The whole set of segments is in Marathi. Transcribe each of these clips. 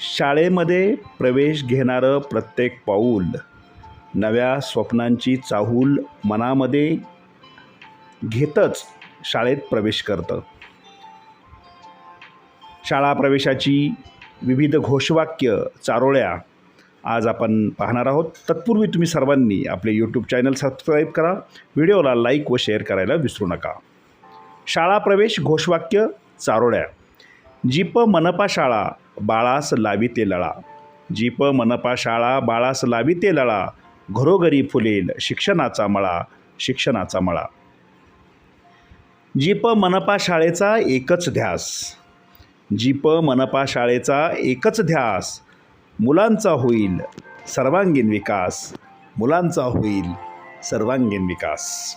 शाळेमध्ये प्रवेश घेणारं प्रत्येक पाऊल नव्या स्वप्नांची चाहूल मनामध्ये घेतच शाळेत प्रवेश करतं. शाळा प्रवेशाची विविध घोषवाक्य चारोळ्या आज आपण पाहणार आहोत. तत्पूर्वी तुम्ही सर्वांनी आपले यूट्यूब चॅनल सबस्क्राईब करा. व्हिडिओला लाईक व शेअर करायला विसरू नका. शाळा प्रवेश घोषवाक्य चारोळ्या. जीप मनपा शाळा बाळास लावी ते लळा. जीप मनपा शाळा बाळास लावी ते लळा. घरोघरी फुलेल शिक्षणाचा मळा शिक्षणाचा मळा. जीप मनपा शाळेचा एकच ध्यास. जीप मनपा शाळेचा एकच ध्यास. मुलांचा होईल सर्वांगीण विकास. मुलांचा होईल सर्वांगीण विकास.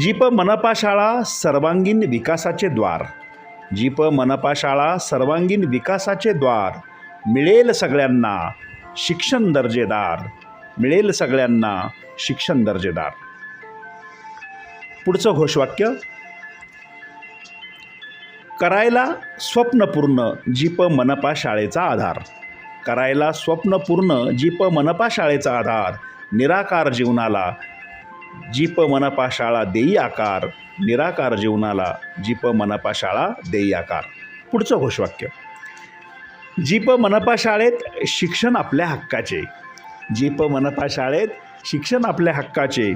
जीप मनपा शाळा सर्वांगीण विकासाचे द्वार. जीप मनपा शाळा सर्वांगीण विकासाचे द्वार. मिळेल सगळ्यांना शिक्षण दर्जेदार. मिळेल सगळ्यांना शिक्षण दर्जेदार. पुढचं घोषवाक्य. करायला स्वप्नपूर्ण जीप मनपा शाळेचा आधार. करायला स्वप्नपूर्ण जीप मनपा शाळेचा आधार. निराकार जीवनाला जीप मनपा शाळा देई आकार. निराकार जीवनाला जीप मनपा शाळा देई आकार. पुढचं घोषवाक्य. जीप मनपा शाळेत शिक्षण आपल्या हक्काचे. जीप मनपा शाळेत शिक्षण आपल्या हक्काचे.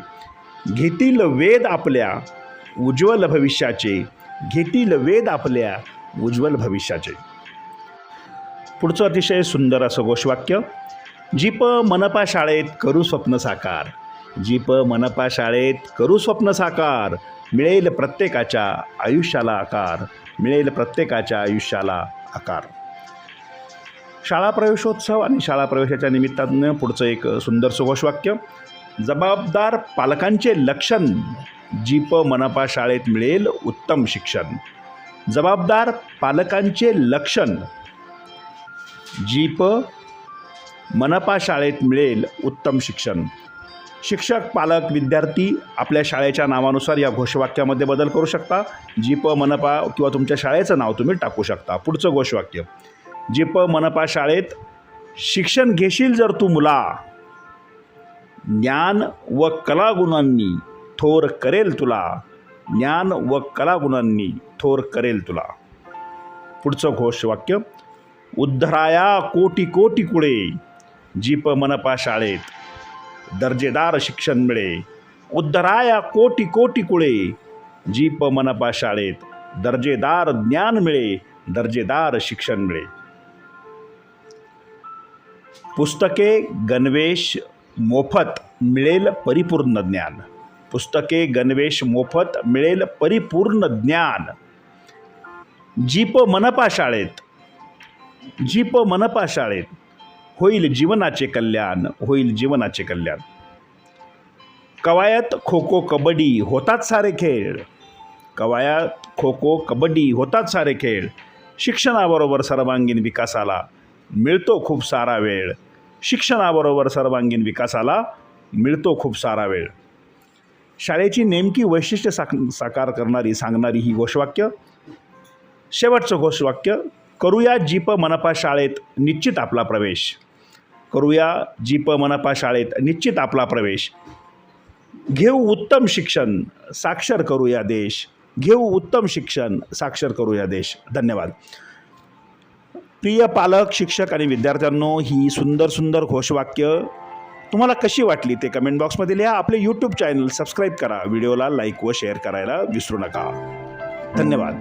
घेतील वेद आपल्या उज्ज्वल भविष्याचे. घेतील वेद आपल्या उज्ज्वल भविष्याचे. पुढचं अतिशय सुंदर असं घोषवाक्य. जीप मनपा शाळेत करू स्वप्न साकार. जीप मनपा शाळेत करू स्वप्न साकार. मिळेल प्रत्येकाच्या आयुष्याला आकार मिळेल प्रत्येकाच्या आयुष्याला आकार. शाळा प्रवेशोत्सव आणि शाळा प्रवेशाच्या निमित्तानं पुढचं एक सुंदर सुघोषवाक्य जबाबदार पालकांचे लक्षण जीप मनपा शाळेत मिळेल उत्तम शिक्षण. जबाबदार पालकांचे लक्षण जीप मनपा शाळेत मिळेल उत्तम शिक्षण. शिक्षक पालक विद्यार्थी आपल्या शाळेच्या नावानुसार या घोषवाक्यामध्ये बदल करू शकता. जीप मनपा किंवा तुमच्या शाळेचं नाव तुम्ही टाकू शकता. पुढचं घोषवाक्य. जीप मनपा शाळेत शिक्षण घेशील जर तू मुला. ज्ञान व कलागुणांनी थोर करेल तुला. ज्ञान व कलागुणांनी थोर करेल तुला. पुढचं घोषवाक्य. उद्धराया कोटी कोटी कुळे जीप मनपा शाळेत दर्जेदार शिक्षण मिळे. उद्धराया कोटी कोटी कुळे. जीप मनपा शाळेत दर्जेदार ज्ञान मिळे दर्जेदार शिक्षण मिळे. पुस्तके गणवेश मोफत मिळेल परिपूर्ण ज्ञान. पुस्तके गणवेश मोफत मिळेल परिपूर्ण ज्ञान. जीप मनपा शाळेत. जीप मनपा शाळेत. होईल जीवनाचे कल्याण होईल जीवनाचे कल्याण. कवायत खो खो कबड्डी होतात सारे खेळ. कवायत खो खो कबड्डी होतात सारे खेळ. शिक्षणाबरोबर सर्वांगीण विकासाला मिळतो खूप सारा वेळ. शिक्षणाबरोबर सर्वांगीण विकासाला मिळतो खूप सारा वेळ. शाळेची नेमकी वैशिष्ट्य साक साकार करणारी सांगणारी ही घोषवाक्य. शेवटचं घोषवाक्य करूया जीप मनपा शाळेत निश्चित आपला प्रवेश. करूया जी प मनपा शाळेत. निश्चित आपला प्रवेश. घेऊ उत्तम शिक्षण साक्षर करूया देश. घेऊ उत्तम शिक्षण साक्षर करूया देश. धन्यवाद. प्रिय पालक शिक्षक आणि विद्यार्थ्यांनो ही सुंदर सुंदर घोषवाक्य तुम्हाला कशी वाटली ते कमेंट बॉक्समध्ये लिहा. आपले यूट्यूब चॅनल सबस्क्राईब करा. व्हिडिओला लाईक व शेअर करायला विसरू नका. धन्यवाद.